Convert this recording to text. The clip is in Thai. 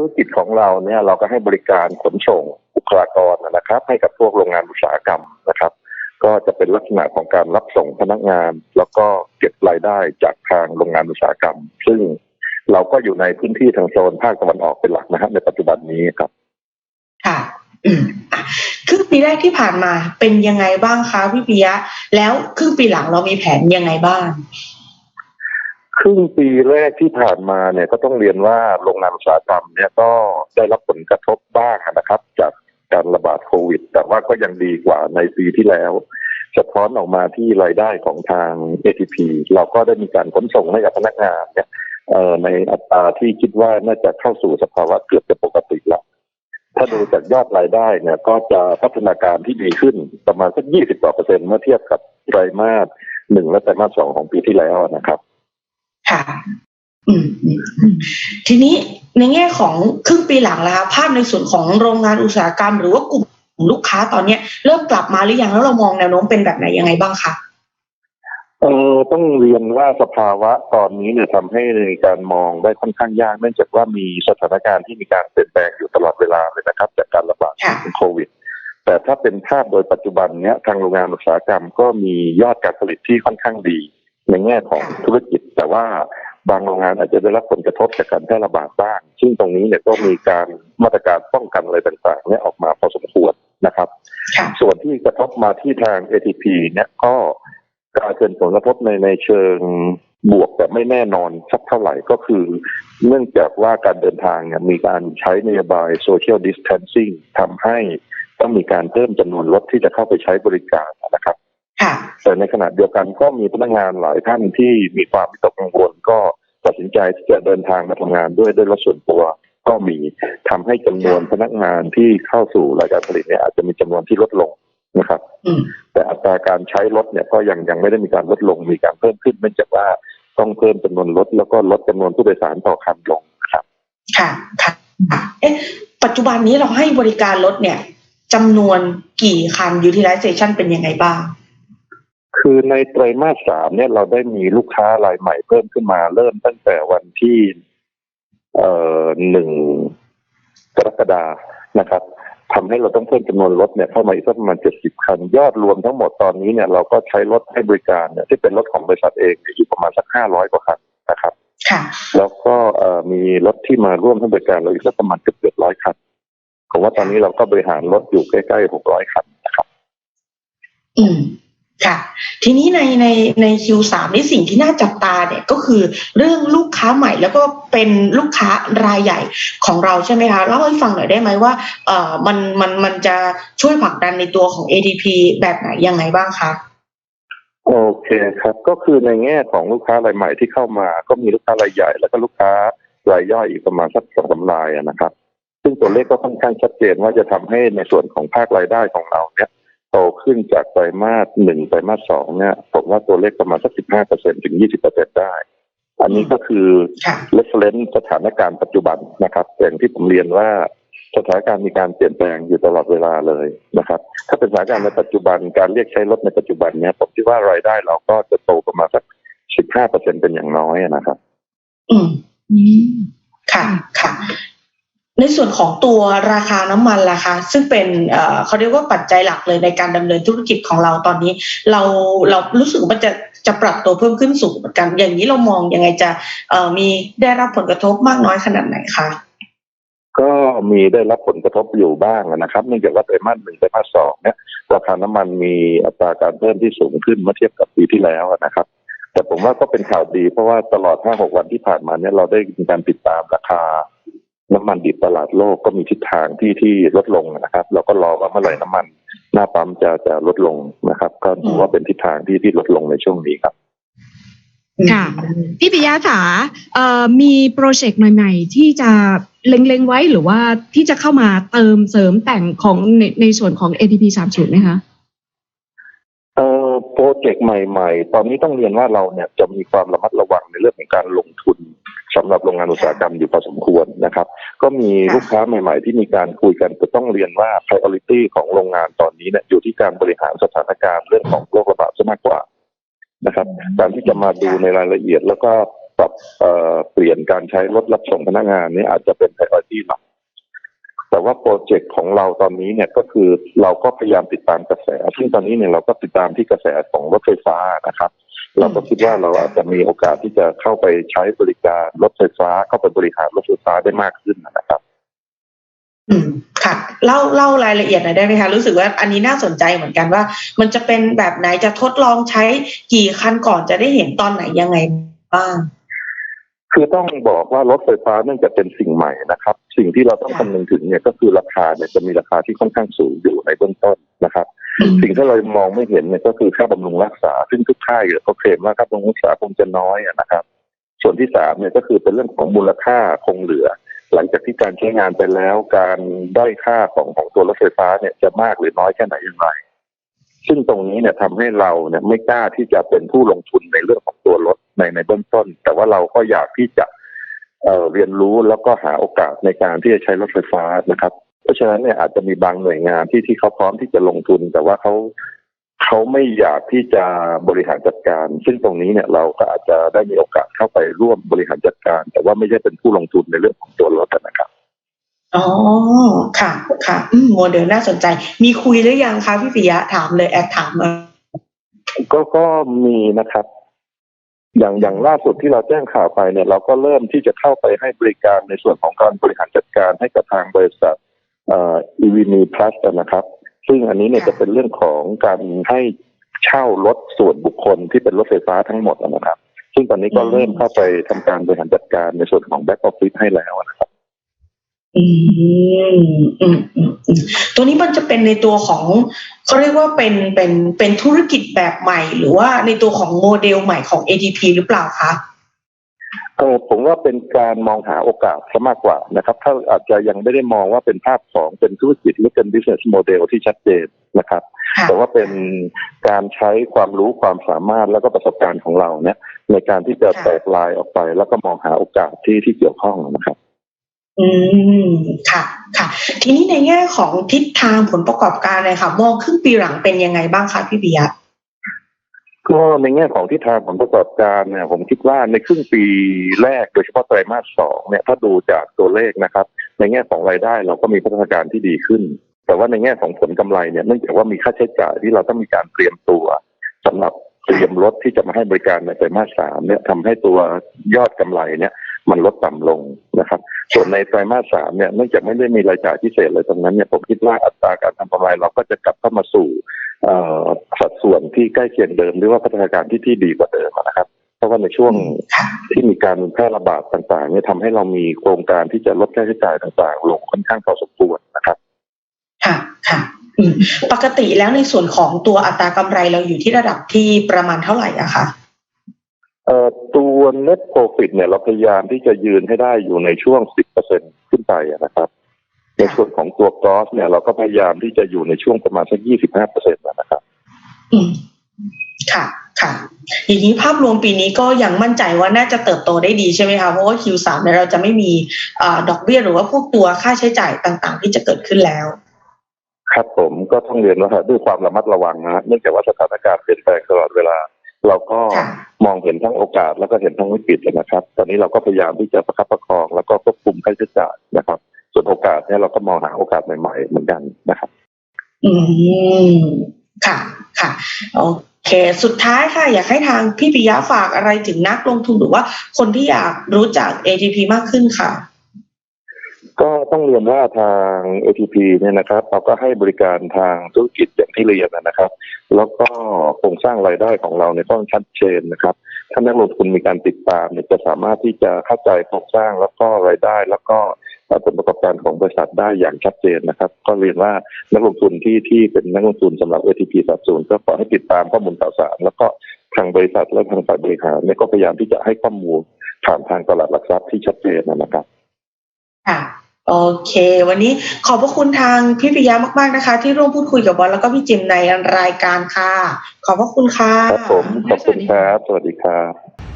ธุรกิจของเราเนี่ยเราก็ให้บริการขนส่งบุคลากรนะครับ ให้กับพวกโรงงานอุตสาหกรรมนะครับ ก็จะเป็นลักษณะของการรับส่งพนักงาน แล้วก็เก็บรายได้จากทางโรงงานอุตสาหกรรม ซึ่งเราก็อยู่ในพื้นที่ทางโซนภาคตะวันออกเป็นหลักนะครับในปัจจุบันนี้ครับค่ะอืมอะครึ่งปีแรกที่ผ่านมาเป็นยังไงบ้างคะพี่ปิยะ แล้วครึ่งปีหลังเรามีแผนยังไงบ้าง ครึ่งปีแรกที่ผ่านมาเนี่ยก็ต้องเรียนว่าโรงงานอุตสาหกรรมเนี่ยก็ได้รับผลกระทบบ้างนะครับ จากการระบาดโควิด แต่ว่าก็ยังดีกว่าในปีที่แล้วสะท้อนออกมาที่รายได้ของทาง ATP เราก็ได้มีการขนส่งให้กับพนักงานเนี่ยในอัตราที่คิดว่าน่าจะเข้าสู่สภาวะเกือบจะปกติแล้วถ้าดูจากยอดรายได้เนี่ย ก็จะพัฒนาการที่ดีขึ้นประมาณสักยี่สิบกว่าเปอร์เซ็นต์เมื่อเทียบกับไตรมาสหนึ่งและไตรมาสสองของปีที่แล้วนะครับ ค่ะทีนี้ในแง่ของครึ่งปีหลังแล้วคะภาพในส่วนของโรงงานอุตสาหกรรม หรือว่ากลุ่มลูกค้าตอนเนี้ย เริ่มกลับมาหรือยังแล้วเรามองแนวโน้มเป็นแบบไหนยังไงบ้างคะเออต้องเรียนว่าสภาวะตอนนี้เนี่ยทำให้ในการมองได้ค่อนข้างยาก เนื่องจากว่ามีสถานการณ์ที่มีการเปลี่ยนแปลงอยู่ตลอดเวลาเลยนะครับ จากการระบาดของโควิด แต่ถ้าเป็นภาพโดยปัจจุบันเนี้ยทางโรงงานอุตสาหกรรมก็มียอดการผลิตที่ค่อนข้างดี ในแง่ของธุรกิจ แต่ว่าบางโรงงานอาจจะได้รับผลกระทบจากการแพร่ระบาดบ้าง ซึ่งตรงนี้เนี่ยก็มีการมาตรการป้องกันอะไรต่างๆเนี่ยออกมาพอสมควรนะครับค่ะส่วนที่กระทบมาที่ทาง ATP เนี่ยก็กลายเป็นผลกระทบในในเชิงบวกแต่ไม่แน่นอนสักเท่าไหร่ก็คือ เนื่องจากว่าการเดินทางเนี่ยมีการใช้นโยบาย social distancing ทำให้ต้องมีการเพิ่มจำนวนรถที่จะเข้าไปใช้บริการนะครับค่ะ แต่ในขณะเดียวกันก็มีพนักงานหลายท่านที่มีความวิตกกังวลก็ตัดสินใจที่จะเดินทางมาทำงานด้วยด้วยรถส่วนตัวก็มีทำให้จำนวนพนักงานที่เข้าสู่รายการผลิตเนี่ยอาจจะมีจำนวนที่ลดลงนะครับอืมแต่อัตราการใช้รถเนี่ยก็ยังยังไม่ได้มีการลดลงมีการเพิ่มขึ้นเนื่องจากว่าต้องเพิ่มจำนวนรถแล้วก็ลดจำนวนผู้โดยสารต่อคันลงนะครับค่ะค่ะค่ะเอ๊ะปัจจุบันนี้เราให้บริการรถเนี่ยจำนวนกี่คัน utilization เป็นยังไงบ้าง คือในไตรมาสสามเนี่ยเราได้มีลูกค้ารายใหม่เพิ่มขึ้นมาเริ่มตั้งแต่วันที่เอ่อหนึ่งกรกฎานะครับทำให้เราต้องเพิ่มจำนวนรถเนี่ยเข้ามาอีกสักประมาณเจ็ดสิบคัน ยอดรวมทั้งหมดตอนนี้เนี่ยเราก็ใช้รถให้บริการเนี่ยที่เป็นรถของบริษัทเองเนี่ยอยู่ประมาณสักห้าร้อยกว่าคันนะครับค่ะแล้วก็เอ่อมีรถที่มาร่วมให้บริการเราอีกสักประมาณเกือบเกือบร้อยคันผมว่าตอนนี้เราก็บริหารรถอยู่ใกล้ๆหกร้อยคันนะครับ อืม ค่ะ ทีนี้ในในใน Q3 นี่สิ่งที่น่าจับตาเนี่ยก็คือเรื่องลูกค้าใหม่แล้วก็เป็นลูกค้ารายใหญ่ของเราใช่ไหมคะเล่าให้ฟังหน่อยได้ไหมว่าเอ่อมันมันมันจะช่วยผลักดันในตัวของ ADP แบบไหนยังไงบ้างคะโอเคครับ ก็คือในแง่ของลูกค้ารายใหม่ที่เข้ามา ก็มีลูกค้ารายใหญ่ แล้วก็ลูกค้ารายย่อยอีกประมาณสักสองสามรายนะครับ ซึ่งตัวเลขก็ค่อนข้างชัดเจนว่าจะทำให้ในส่วนของภาครายได้ของเราเนี่ย โตขึ้นจากไตรมาสหนึ่งไตรมาสสองเนี่ยผมว่าตัวเลขประมาณสักสิบห้าเปอร์เซ็นถึงยี่สิบเปอร์เซ็นได้ อันนี้ก็คือค่ะ reference สถานการณ์ปัจจุบันนะครับอย่างที่ผมเรียนว่าสถานการณ์มีการเปลี่ยนแปลงอยู่ตลอดเวลาเลยนะครับ ถ้าเป็นสถานการณ์ในปัจจุบันการเรียกใช้รถในปัจจุบันเนี้ยผมคิดว่ารายได้เราก็จะโตประมาณสักสิบห้าเปอร์เซ็นเป็นอย่างน้อยอะนะครับ อืมอืมค่ะค่ะ ในส่วนของตัวราคาน้ำมันล่ะคะซึ่งเป็นเขาเรียกว่าปัจจัยหลักเลยในการดำเนินธุรกิจของเราตอนนี้ เราเรารู้สึกว่าจะจะปรับตัวเพิ่มขึ้นสูงเหมือนกัน อย่างนี้เรามองยังไงจะมีได้รับผลกระทบมากน้อยขนาดไหนคะก็มีได้รับผลกระทบอยู่บ้างนะครับเนื่องจากว่าไตรมาสหนึ่งไตรมาสสองเนี่ยราคาน้ำมันมีอัตราการเพิ่มที่สูงขึ้นเมื่อเทียบกับปีที่แล้วนะครับ แต่ผมว่าก็เป็นข่าวดี เพราะว่าตลอดห้าหกวันที่ผ่านมาเนี่ยเราได้มีการติดตามราคา น้ำมันดิบตลาดโลกก็มีทิศทางที่ที่ลดลงนะครับ เราก็รอว่าเมื่อไหร่น้ำมัน หน้าปั๊มจะจะลดลงนะครับ ก็ถือว่าเป็นทิศทางที่ที่ลดลงในช่วงนี้ครับค่ะพี่ปิยะจ๋าเอ่อมีโปรเจกต์ใหม่ๆ ที่จะเล็งๆไว้หรือว่าที่จะเข้ามาเติมเสริมแต่งของในในส่วนของ ATP 30ไหมคะเอ่อโปรเจกต์ใหม่ ๆ ตอนนี้ต้องเรียนว่าเราเนี่ยจะมีความระมัดระวังในเรื่องของการลงทุน สำหรับโรงงานอุตสาหกรรมอยู่พอสมควรนะครับ ก็มีลูกค้าใหม่ ๆ ที่มีการคุยกันแต่ต้องเรียนว่า priority ของโรงงานตอนนี้เนี่ยอยู่ที่การบริหารสถานการณ์เรื่องของโรคระบาดซะมากกว่านะครับ การที่จะมาดูในรายละเอียดแล้วก็ปรับเอ่อเปลี่ยนการใช้รถรับส่งพนักงานนี่อาจจะเป็น priority หลักแต่ว่าโปรเจกต์ของเราตอนนี้เนี่ยก็คือเราก็พยายามติดตามกระแส ซึ่งตอนนี้เนี่ยเราก็ติดตามที่กระแสของรถไฟฟ้านะครับ เราก็คิดว่าเราอาจจะมีโอกาสที่จะเข้าไปใช้บริการรถไฟฟ้าเข้าไปบริหารรถไฟฟ้าได้มากขึ้นนะครับอืมค่ะเล่าเล่ารายละเอียดหน่อยได้ไหมคะรู้สึกว่าอันนี้น่าสนใจเหมือนกันว่า มันจะเป็นแบบไหนจะทดลองใช้กี่คันก่อนจะได้เห็นตอนไหนยังไงบ้างคือต้องบอกว่ารถไฟฟ้าเนื่องจากเป็นสิ่งใหม่นะครับ สิ่งที่เราต้องค่ะคำนึงถึงเนี่ยก็คือราคาเนี่ยจะมีราคาที่ค่อนข้างสูงอยู่ในเบื้องต้นนะครับอืม สิ่งที่เรามองไม่เห็นเนี่ยก็คือค่าบำรุงรักษา ซึ่งทุกค่ายเนี่ยเขาเคลมว่าค่าบำรุงรักษาคงจะน้อยอะนะครับ ส่วนที่สามเนี่ยก็คือเป็นเรื่องของมูลค่าคงเหลือ หลังจากที่การใช้งานไปแล้ว การด้อยค่าของของตัวรถไฟฟ้าเนี่ยจะมากหรือน้อยแค่ไหนอย่างไร ซึ่งตรงนี้เนี่ยทำให้เราเนี่ยไม่กล้าที่จะเป็นผู้ลงทุนในเรื่องของตัวรถในในเบื้องต้น แต่ว่าเราก็อยากที่จะเอ่อเรียนรู้แล้วก็หาโอกาสในการที่จะใช้รถไฟฟ้านะครับ เพราะฉะนั้นเนี่ยอาจจะมีบางหน่วยงานที่ที่เขาพร้อมที่จะลงทุน แต่ว่าเขาเขาไม่อยากที่จะบริหารจัดการ ซึ่งตรงนี้เนี่ยเราก็อาจจะได้มีโอกาสเข้าไปร่วมบริหารจัดการ แต่ว่าไม่ใช่เป็นผู้ลงทุนในเรื่องของตัวรถนะครับอ๋อค่ะค่ะอืมโมเดลน่าสนใจ มีคุยหรือยังคะพี่ปิยะถามเลยแอบถามมาก็ก็มีนะครับ อย่างอย่างล่าสุดที่เราแจ้งข่าวไปเนี่ย เราก็เริ่มที่จะเข้าไปให้บริการในส่วนของการบริหารจัดการให้กับทางบริษัท เอ่อ EVN Plus นะครับ ซึ่งอันนี้เนี่ยค่ะจะเป็นเรื่องของการให้เช่ารถส่วนบุคคลที่เป็นรถไฟฟ้าทั้งหมดนะครับ ซึ่งตอนนี้ก็เริ่มเข้าไปทำการบริหารจัดการในส่วนของแบ็กออฟฟิศให้แล้วนะครับอืมอืมอืมอืมตัวนี้มันจะเป็นในตัวของเขาเรียกว่าเป็นเป็นเป็นธุรกิจแบบใหม่ หรือว่าในตัวของโมเดลใหม่ของ ATP หรือเปล่าคะ เออผมว่าเป็นการมองหาโอกาสซะมากกว่านะครับ ถ้าอาจจะยังไม่ได้มองว่าเป็นภาพของเป็นธุรกิจหรือเป็น business model ที่ชัดเจนนะครับค่ะแต่ว่าเป็นการใช้ความรู้ความสามารถแล้วก็ประสบการณ์ของเราเนี่ยในการที่จะค่ะแตกลายออกไป แล้วก็มองหาโอกาสที่ที่เกี่ยวข้องนะครับ อืมค่ะ ค่ะ ทีนี้ในแง่ของทิศทางผลประกอบการเลยค่ะ มองครึ่งปีหลังเป็นยังไงบ้างคะพี่ปิยะ ก็ในแง่ของทิศทางผลประกอบการเนี่ยผมคิดว่าในครึ่งปีแรกโดยเฉพาะไตรมาสสองเนี่ยถ้าดูจากตัวเลขนะครับ ในแง่ของรายได้เราก็มีพัฒนาการที่ดีขึ้น แต่ว่าในแง่ของผลกำไรเนี่ยเนื่องจากว่ามีค่าใช้จ่ายที่เราต้องมีการเตรียมตัวสำหรับเตรียมรถที่จะมาให้บริการในไตรมาสสามเนี่ยทำให้ตัวยอดกำไรเนี่ยมันลดต่ำลงนะครับ ส่วนในไตรมาสสามเนี่ยเนื่องจากไม่ได้มีรายจ่ายพิเศษอะไรตรงนั้นเนี่ยผมคิดว่าอัตราการทำกำไรเราก็จะกลับเข้ามาสู่ สัดส่วนที่ใกล้เคียงเดิมหรือว่าพัฒนาการที่ที่ดีกว่าเดิมนะครับ เพราะว่าในช่วงค่ะที่มีการแพร่ระบาดต่างๆเนี่ยทำให้เรามีโครงการที่จะลดค่าใช้จ่ายต่างๆ ลงค่อนข้างพอสมควรนะครับ ค่ะค่ะอืมปกติแล้วในส่วนของตัวอัตรากำไรเราอยู่ที่ระดับที่ประมาณเท่าไหร่อะคะเอ่อตัว net profit เนี่ยเราพยายามที่จะยืนให้ได้อยู่ในช่วง 10%ขึ้นไปอะนะครับ ในส่วนของตัว gross เนี่ย เราก็พยายามที่จะอยู่ในช่วงประมาณสัก25%นะครับอืมค่ะค่ะอย่างนี้ภาพรวมปีนี้ก็ยังมั่นใจว่าน่าจะเติบโตได้ดีใช่ไหมคะเพราะว่า Q3 เนี่ยเราจะไม่มีอาดอกเบี้ยหรือว่าพวกตัวค่าใช้จ่ายต่างๆ ที่จะเกิดขึ้นแล้ว ครับผมก็ต้องเรียนว่าด้วยความระมัดระวังนะเนื่องจากว่าสถานการณ์เปลี่ยนแปลงตลอดเวลา เราก็ค่ะมองเห็นทั้งโอกาสแล้วก็เห็นทั้งวิกฤตนะครับ ตอนนี้เราก็พยายามที่จะประคับประคองแล้วก็ควบคุมค่าใช้จ่ายนะครับส่วน โอกาสเนี่ยเราก็มองหาโอกาสใหม่ๆเหมือนกันนะครับ อืมค่ะค่ะโอเคสุดท้ายค่ะ อยากให้ทางพี่ปิยะฝากอะไรถึงนักลงทุนหรือว่าคนที่อยากรู้จัก ATP มากขึ้นค่ะ ก็ต้องเรียนว่าทาง ATP เนี่ยนะครับ เราก็ให้บริการทางธุรกิจอย่างที่เรียนนะครับ แล้วก็โครงสร้างรายได้ของเราเนี่ยต้องชัดเจนนะครับ ถ้านักลงทุนมีการติดตามเนี่ยจะสามารถที่จะเข้าใจโครงสร้างแล้วก็รายได้แล้วก็ ผลประกอบการของบริษัทได้อย่างชัดเจนนะครับ ก็เรียนว่านักลงทุนที่ที่เป็นนักลงทุนสำหรับ ATP สัดส่วนก็ขอให้ติดตามข้อมูลข่าวสาร แล้วก็ทางบริษัทและทางฝ่ายบริหารเนี่ยก็พยายามที่จะให้ข้อมูลผ่านทางตลาดหลักทรัพย์ที่ชัดเจนนะครับค่ะโอเค วันนี้ขอบพระคุณทางพี่ปิยะมากๆนะคะ ที่ร่วมพูดคุยกับบอลแล้วก็พี่จิมในรายการค่ะ ขอบพระคุณค่ะครับผมขอบคุณครับ สวัสดีครับ